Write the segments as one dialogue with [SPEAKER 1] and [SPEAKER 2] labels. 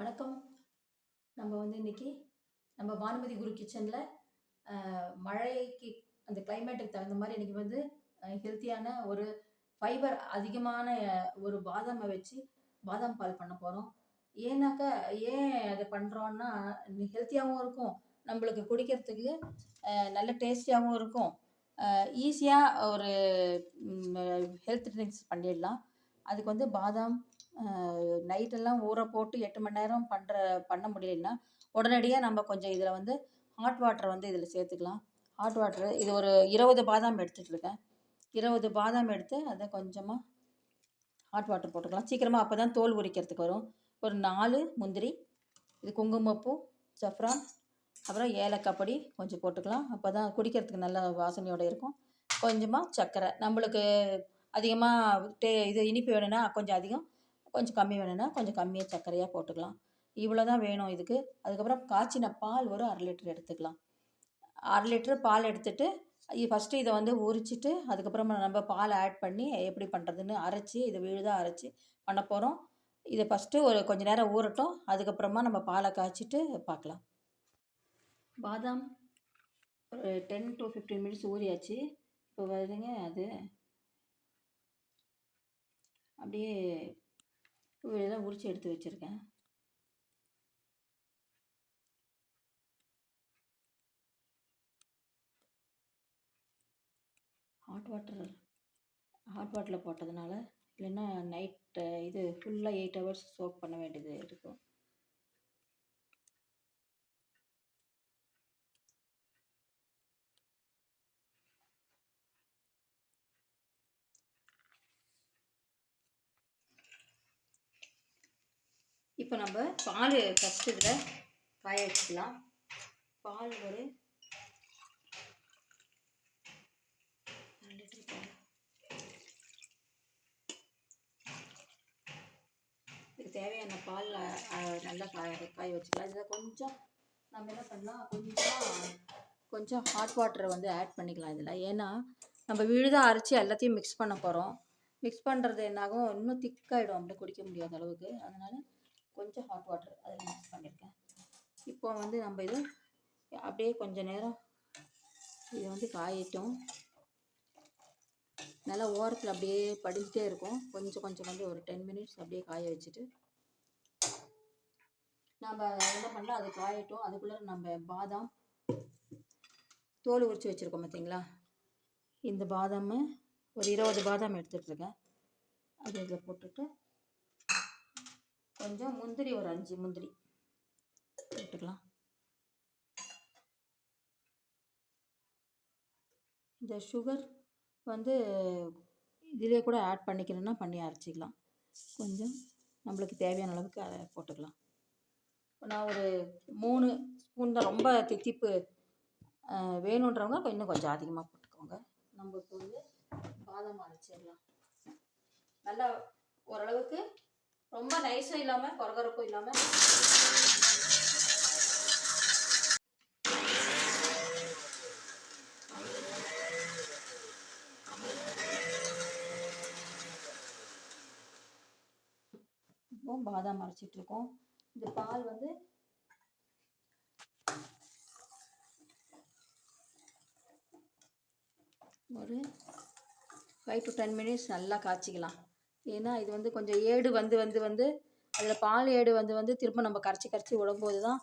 [SPEAKER 1] வணக்கம். நம்ம வந்து இன்னைக்கு நம்ம பானுமதி குரு கிச்சனில் மழைக்கு அந்த கிளைமேட்டுக்கு தகுந்த மாதிரி இன்னைக்கு வந்து ஹெல்த்தியான ஒரு ஃபைபர் அதிகமான ஒரு பாதாமை வச்சு பாதாம் பால் பண்ண போகிறோம் ஏன்னாக்கா ஏன் அதை பண்ணுறோன்னா ஹெல்த்தியாகவும் இருக்கும். நம்மளுக்கு குடிக்கிறதுக்கு நல்ல டேஸ்டியாகவும் இருக்கும். ஈஸியாக ஒரு ஹெல்த் ட்ரிங்க்ஸ் பண்ணிடலாம். அதுக்கு வந்து பாதாம் நைட்டெல்லாம் ஊற போட்டு எட்டு மணி நேரம் பண்ணுற பண்ண முடியலன்னா உடனடியாக நம்ம கொஞ்சம் இதில் வந்து ஹாட் வாட்டர் வந்து இதில் சேர்த்துக்கலாம். ஹாட் வாட்டர் இது ஒரு இருபது பாதாம் எடுத்துகிட்டு இருக்கேன். இருபது பாதாம் எடுத்து அதை கொஞ்சமாக ஹாட் வாட்டர் போட்டுக்கலாம். சீக்கிரமாக அப்போ தான் தோல் உரிக்கிறதுக்கு வரும். ஒரு நாலு முந்திரி இது குங்குமப்பூ சஃப்ரான் அப்புறம் ஏலக்காய் பொடி கொஞ்சம் போட்டுக்கலாம். அப்போ தான் குடிக்கிறதுக்கு நல்ல வாசனையோடு இருக்கும். கொஞ்சமாக சர்க்கரை. நம்மளுக்கு அதிகமாக டே இது இனிப்பு வேணும்னா கொஞ்சம் அதிகம். கொஞ்சம் கம்மி வேணும்னா கொஞ்சம் கம்மியாக சர்க்கரையாக போட்டுக்கலாம். இவ்வளோ தான் வேணும் இதுக்கு. அதுக்கப்புறம் காய்ச்சின பால் ஒரு அரை லிட்டர் எடுத்துக்கலாம். அரை லிட்டர் பால் எடுத்துட்டு ஃபஸ்ட்டு இதை வந்து உரிச்சிட்டு அதுக்கப்புறமா நம்ம பால் ஆட் பண்ணி எப்படி பண்ணுறதுன்னு அரைச்சி இதை விழுதாக அரைச்சி பண்ண போகிறோம் இதை ஃபஸ்ட்டு ஒரு கொஞ்ச நேரம் ஊறட்டும். அதுக்கப்புறமா நம்ம பாலை காய்ச்சிட்டு பார்க்கலாம். பாதாம் ஒரு டென் டு ஃபிஃப்டீன் மினிட்ஸ் ஊறியாச்சு. இப்போ வருதுங்க அது அப்படியே இதெல்லாம் உரிச்சு எடுத்து வச்சுருக்கேன். ஹாட் வாட்டர் ஹாட் வாட்டரில் போட்டதுனால இல்லைன்னா நைட்டு இது ஃபுல்லாக எயிட் ஹவர்ஸ் சோக் பண்ண வேண்டியது இருக்கும். இப்போ நம்ம பால் ஃபஸ்ட்டு இதில் காய வச்சுக்கலாம். பால் ஒரு அரை லிட்டர் பால். இதுக்கு தேவையான பால் நல்லா காய காய வச்சுக்கலாம். இதில் கொஞ்சம் நம்ம என்ன பண்ணலாம் கொஞ்சம் கொஞ்சம் ஹாட் வாட்டரை வந்து ஆட் பண்ணிக்கலாம் இதில். ஏன்னா நம்ம விழுதாக அரைச்சி எல்லாத்தையும் மிக்ஸ் பண்ண போகிறோம் மிக்ஸ் பண்ணுறது என்னாகும் இன்னும் திக்காகிடும் அப்படியே குடிக்க முடியாத அளவுக்கு. அதனால் கொஞ்சம் ஹாட் வாட்டர் அதில் மிக்ஸ் பண்ணியிருக்கேன் இப்போ வந்து நம்ம இது அப்படியே கொஞ்சம் நேரம் இது வந்து காயட்டும். நல்லா ஓரத்தில் அப்படியே படிச்சுட்டே இருக்கும். கொஞ்சம் கொஞ்சம் கொஞ்சம் ஒரு டென் மினிட்ஸ் அப்படியே காய வச்சுட்டு நம்ம என்ன பண்ணலாம்? அது காயட்டும். அதுக்குள்ளே நம்ம பாதாம் தோல் உரித்து வச்சுருக்கோம் பார்த்தீங்களா இந்த பாதாம் ஒரு இருபது பாதாம் எடுத்துகிட்ருக்கேன் அது இதில் போட்டுட்டு கொஞ்சம் முந்திரி ஒரு அஞ்சு முந்திரி. போட்டுக்கலாம். இந்த சுகர் வந்து இதிலே கூட ஆட் பண்ணிக்கணும்னா பண்ணி அரைச்சிக்கலாம். கொஞ்சம் நம்மளுக்கு தேவையான அளவுக்கு அதை போட்டுக்கலாம். நான் ஒரு மூணு ஸ்பூன் தான் ரொம்ப தித்திப்பு வேணுன்றவங்க இன்னும் கொஞ்சம் அதிகமாக போட்டுக்கோங்க. நம்ம இப்போ வந்து பாதாம் அரைச்சிடலாம். நல்லா ஓரளவுக்கு ரொம்ப நைஸும் இல்லாமல் கொரகரப்பும் இல்லாமல் இப்போ பாதாம் அரைச்சிட்டு இருக்கோம். இந்த பால் வந்து ஒரு ஃபைவ் டு டென் மினிட்ஸ் நல்லா காய்ச்சிக்கலாம். ஏன்னா இது வந்து கொஞ்சம் ஏடு வந்து வந்து வந்து அதில் பால் ஏடு வந்து வந்து திரும்ப நம்ம கரைச்சி கரைச்சி விடும்போது தான்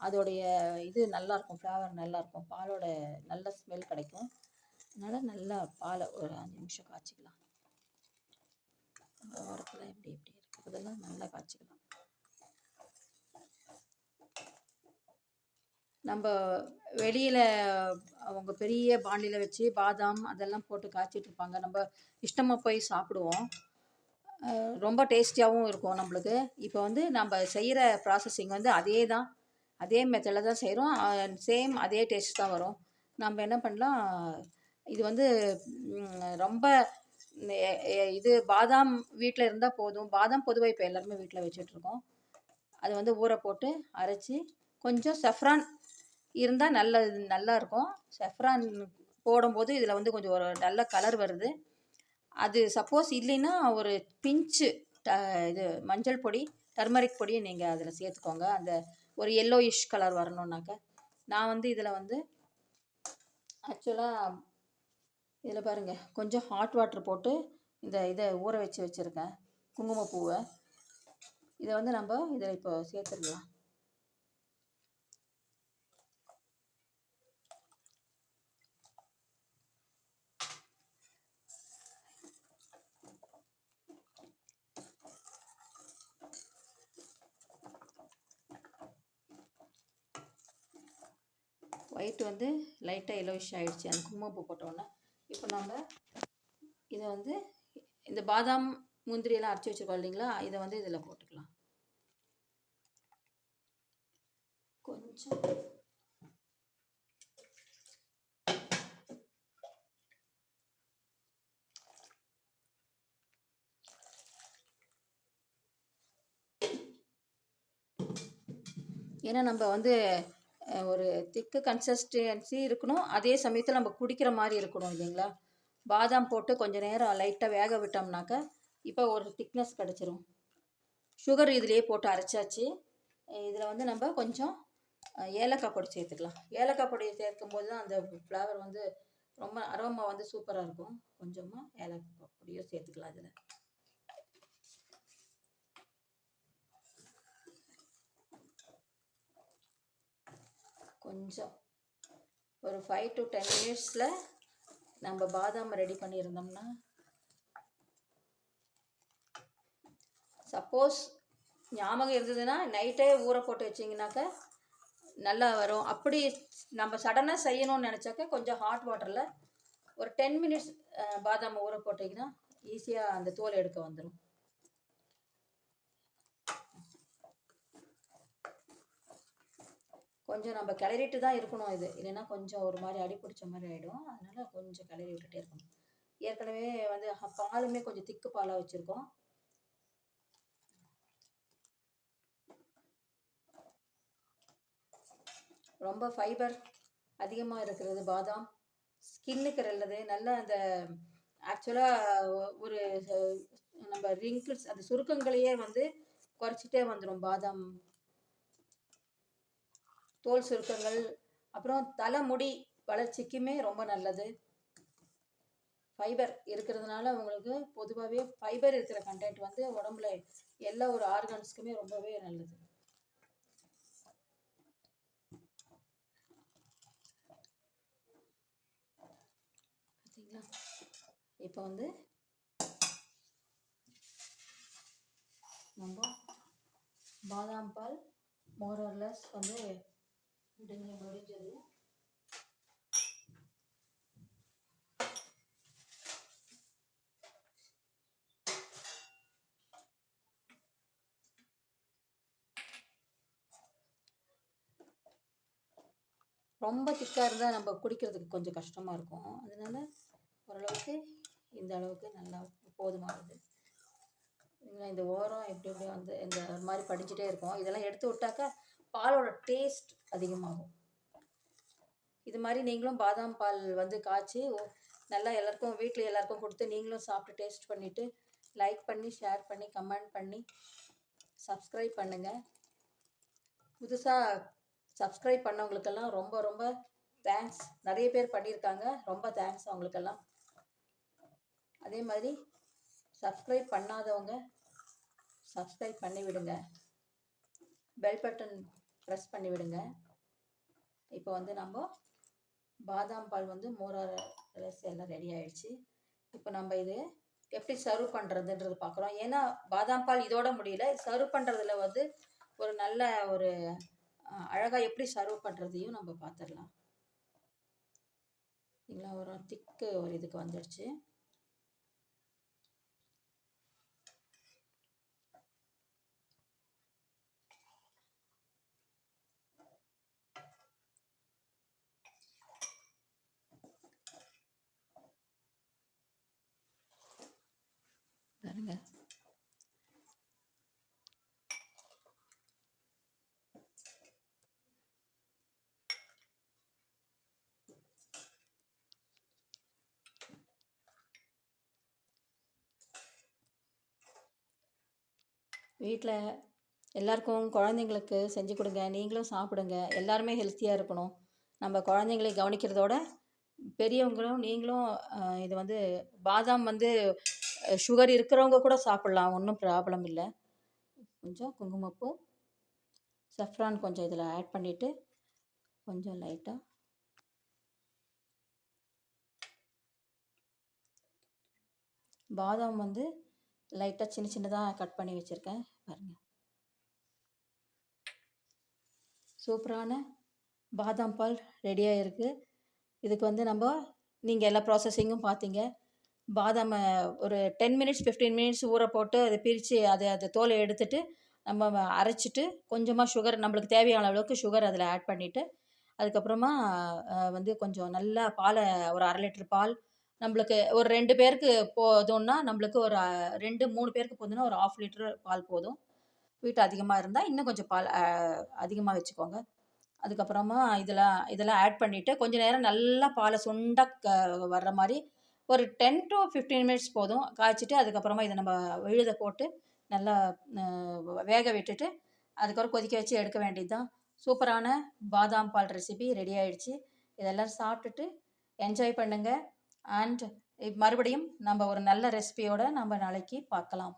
[SPEAKER 1] அதோடைய இது நல்லாயிருக்கும். ஃப்ளேவர் நல்லாயிருக்கும். பாலோட நல்ல ஸ்மெல் கிடைக்கும். அதனால் நல்லா பாலை ஒரு அஞ்சு நிமிஷம் காய்ச்சிக்கலாம். ஓரத்தில் எப்படி எப்படி இருக்குது அதெல்லாம் நல்லா காய்ச்சிக்கலாம். நம்ம வெளியில் அவங்க பெரிய பாண்டியில் வச்சு பாதாம் அதெல்லாம் போட்டு காய்ச்சிட்டு இருப்பாங்க. நம்ம இஷ்டமாக போய் சாப்பிடுவோம். ரொம்ப டேஸ்டியாகவும் இருக்கும் நம்மளுக்கு. இப்போ வந்து நம்ம செய்கிற ப்ராசஸிங் வந்து அதே தான் அதே மெத்தடில் தான் செய்கிறோம். சேம் அதே டேஸ்ட் தான் வரும். நம்ம என்ன பண்ணலாம்? இது வந்து ரொம்ப இது பாதாம் வீட்டில் இருந்தால் போதும். பாதாம் பொதுவாக இப்போ எல்லாருமே வீட்டில் வச்சுட்ருக்கோம் அது வந்து ஊற போட்டு அரைச்சி கொஞ்சம் சஃப்ரான் இருந்தால் நல்ல நல்லாயிருக்கும் செஃப்ரான் போடும்போது இதில் வந்து கொஞ்சம் ஒரு நல்ல கலர் வருது. அது சப்போஸ் இல்லைன்னா ஒரு பிஞ்சு ட இது மஞ்சள் பொடி டர்மரிக் பொடியை நீங்கள் அதில் சேர்த்துக்கோங்க. அந்த ஒரு எல்லோயிஷ் கலர் வரணுன்னாக்க நான் வந்து இதில் வந்து ஆக்சுவலாக இதில் பாருங்கள் கொஞ்சம் ஹாட் வாட்டர் போட்டு இந்த இதை ஊற வச்சு வச்சுருக்கேன். குங்குமப்பூவை. இதை வந்து நம்ம இதில் இப்போ சேர்த்துடலாம். ஒயிட் வந்து லைட்டாக எல்லோயிஷ் ஆகிடுச்சு அந்த குங்குமப்பூ போட்டோன்னே இப்போ நம்ம இதை வந்து இந்த பாதாம் முந்திரியெல்லாம் அரைச்சி வச்சுருக்கோம் இல்லைங்களா? இதை வந்து இதில் போட்டுக்கலாம். கொஞ்சம் ஏன்னா நம்ம வந்து ஒரு திக்கு கன்சிஸ்டன்சி இருக்கணும். அதே சமயத்தில் நம்ம குடிக்கிற மாதிரி இருக்கணும் இல்லைங்களா? பாதாம் போட்டு கொஞ்சம் நேரம் லைட்டாக வேக விட்டோம்னாக்க இப்போ ஒரு திக்னஸ் கிடச்சிரும். சுகர் இதுலேயே போட்டு அரைச்சாச்சு. இதில் வந்து நம்ம கொஞ்சம் ஏலக்காய் பொடி சேர்த்துக்கலாம். ஏலக்காய் பொடி சேர்க்கும் போது தான் அந்த ஃப்ளேவர் வந்து ரொம்ப அரோமா வந்து சூப்பராக இருக்கும். கொஞ்சமாக ஏலக்காய் பொடியும் சேர்த்துக்கலாம் இதில். கொஞ்சம். ஒரு ஃபைவ் டு டென் மினிட்ஸில் நம்ம பாதாம் ரெடி பண்ணியிருந்தோம்னா சப்போஸ் ஞாபகம் இருந்ததுன்னா நைட்டே ஊற போட்டு வச்சிங்கனாக்கா நல்லா வரும். அப்படி நம்ம சடனாக செய்யணும்னு நினச்சாக்க கொஞ்சம் ஹாட் வாட்டரில் ஒரு டென் மினிட்ஸ் பாதாம் ஊற போட்டிங்கன்னா ஈஸியாக அந்த தோல் எடுக்க வந்துடும் கொஞ்சம் நம்ம கிளறிட்டு தான் இருக்கணும் இது. இல்லைன்னா கொஞ்சம் ஒரு மாதிரி அடி பிடிச்ச மாதிரி ஆகிடும் அதனால் கொஞ்சம் கிளறி விட்டுட்டே இருக்கணும். ஏற்கனவே வந்து பாலுமே கொஞ்சம் திக்கு பாலாக வச்சுருக்கோம். ரொம்ப ஃபைபர் அதிகமாக இருக்கிறது பாதாம். ஸ்கின்னுக்கு நல்லது. நல்ல அந்த ஆக்சுவலாக ஒரு நம்ம ரிங்கிள்ஸ் அந்த சுருக்கங்களையே வந்து குறைச்சிட்டே வந்துடும் பாதாம் தோல் சுருக்கங்கள் அப்புறம் தலைமுடி வளர்ச்சிக்குமே ரொம்ப நல்லது. ஃபைபர் இருக்கிறதுனால உங்களுக்கு பொதுவாகவே ஃபைபர் இருக்கிற கண்டென்ட் வந்து உடம்புல எல்லா ஒரு ஆர்கன்ஸ்க்குமே ரொம்பவே நல்லது. பார்த்தீங்களா இப்போ வந்து நம்ம பாதாம் பால் மோரர்லஸ் வந்து முடிஞ்ச முடிஞ்சது ரொம்ப திக்காக இருந்தால் நம்ம குடிக்கிறதுக்கு கொஞ்சம் கஷ்டமாக இருக்கும். அதனால ஓரளவுக்கு இந்த அளவுக்கு நல்லா போதுமானது இந்த ஓரம் எப்படி எப்படி வந்து இந்த மாதிரி படிச்சுட்டே இருக்கும். இதெல்லாம் எடுத்து விட்டாக்கா பாலோட டேஸ்ட் அதிகமாகும். இது மாதிரி நீங்களும் பாதாம் பால் வந்து காய்ச்சி நல்லா எல்லாருக்கும் வீட்டில் எல்லாருக்கும் கொடுத்து நீங்களும் சாப்பிட்டு டேஸ்ட் பண்ணிவிட்டு லைக் பண்ணி ஷேர் பண்ணி கமெண்ட் பண்ணி சப்ஸ்கிரைப் பண்ணுங்கள் புதுசாக சப்ஸ்கிரைப் பண்ணவங்களுக்கெல்லாம் ரொம்ப ரொம்ப தேங்க்ஸ் நிறைய பேர் பண்ணியிருக்காங்க. ரொம்ப தேங்க்ஸ் அவங்களுக்கெல்லாம். அதே மாதிரி சப்ஸ்கிரைப் பண்ணாதவங்க சப்ஸ்கிரைப் பண்ணி விடுங்க பெல் பட்டன் ப்ரெஸ் பண்ணி விடுங்க. இப்போ வந்து நம்ம பாதாம் பால் வந்து மோரஸ் எல்லாம் ரெடி ஆயிடுச்சு. இப்போ நம்ம இது எப்படி சர்வ் பண்ணுறதுன்றது பார்க்குறோம். ஏன்னா பாதாம் பால் இதோட முடியல. சர்வ் பண்ணுறதுல வந்து ஒரு நல்ல ஒரு அழகாக எப்படி சர்வ் பண்ணுறதையும் நம்ம பார்த்துடலாம். சரிங்களா ஒரு திக்கு ஒரு இதுக்கு வந்துடுச்சு. வீட்டில் எல்லாருக்கும் குழந்தைங்களுக்கு செஞ்சு கொடுங்க நீங்களும் சாப்பிடுங்க எல்லாருமே ஹெல்த்தியாக இருக்கணும். நம்ம குழந்தைங்களை கவனிக்கிறதோட பெரியவங்களும் நீங்களும் இது வந்து பாதாம் வந்து சுகர் இருக்கிறவங்க கூட சாப்பிட்லாம் ஒன்றும் ப்ராப்ளம் இல்லை. கொஞ்சம் குங்குமப்பூ சஃப்ரான் கொஞ்சம் இதில் ஆட் பண்ணிவிட்டு கொஞ்சம் லைட்டாக பாதாம் வந்து லைட்டாக சின்ன சின்னதாக கட் பண்ணி வச்சுருக்கேன் பாருங்கள் சூப்பரான பாதாம் பால் ரெடியாக இருக்குது இதுக்கு வந்து நம்ம நீங்கள் எல்லா ப்ராசஸிங்கும் பார்த்தீங்க பாதாமை ஒரு டென் மினிட்ஸ் ஃபிஃப்டீன் மினிட்ஸ் ஊற போட்டு அதை பிரித்து அதை அதை தோலை எடுத்துட்டு நம்ம அரைச்சிட்டு கொஞ்சமாக சுகர் நம்மளுக்கு தேவையான அளவுக்கு சுகர் அதில் ஆட் பண்ணிவிட்டு அதுக்கப்புறமா வந்து கொஞ்சம் நல்லா பாலை ஒரு அரை லிட்டர் பால் நம்மளுக்கு ஒரு ரெண்டு பேருக்கு போதும்னா நம்மளுக்கு ஒரு ரெண்டு மூணு பேருக்கு போதும்னா ஒரு ஆஃப் லிட்டர் பால் போதும். வீட்டு அதிகமாக இருந்தால் இன்னும் கொஞ்சம் பால் அதிகமாக வச்சுக்கோங்க. அதுக்கப்புறமா இதெல்லாம் இதெல்லாம் ஆட் பண்ணிவிட்டு கொஞ்சம் நேரம் நல்லா பாலை சுண்டா வர்ற மாதிரி ஒரு டென் டு ஃபிஃப்டீன் மினிட்ஸ் போதும். காய்ச்சிட்டு அதுக்கப்புறமா இதை நம்ம விழுத போட்டு நல்லா வேக விட்டுட்டு அதுக்கப்புறம் கொதிக்க வச்சு எடுக்க வேண்டியது தான் சூப்பரான பாதாம் பால் ரெசிபி ரெடி ஆயிடுச்சு. இதெல்லாம் சாப்பிட்டுட்டு என்ஜாய் பண்ணுங்கள் அண்ட் eh, மறுபடியும் நம்ம ஒரு நல்ல ரெசிபியோட நம்ம நாளைக்கு பார்க்கலாம்.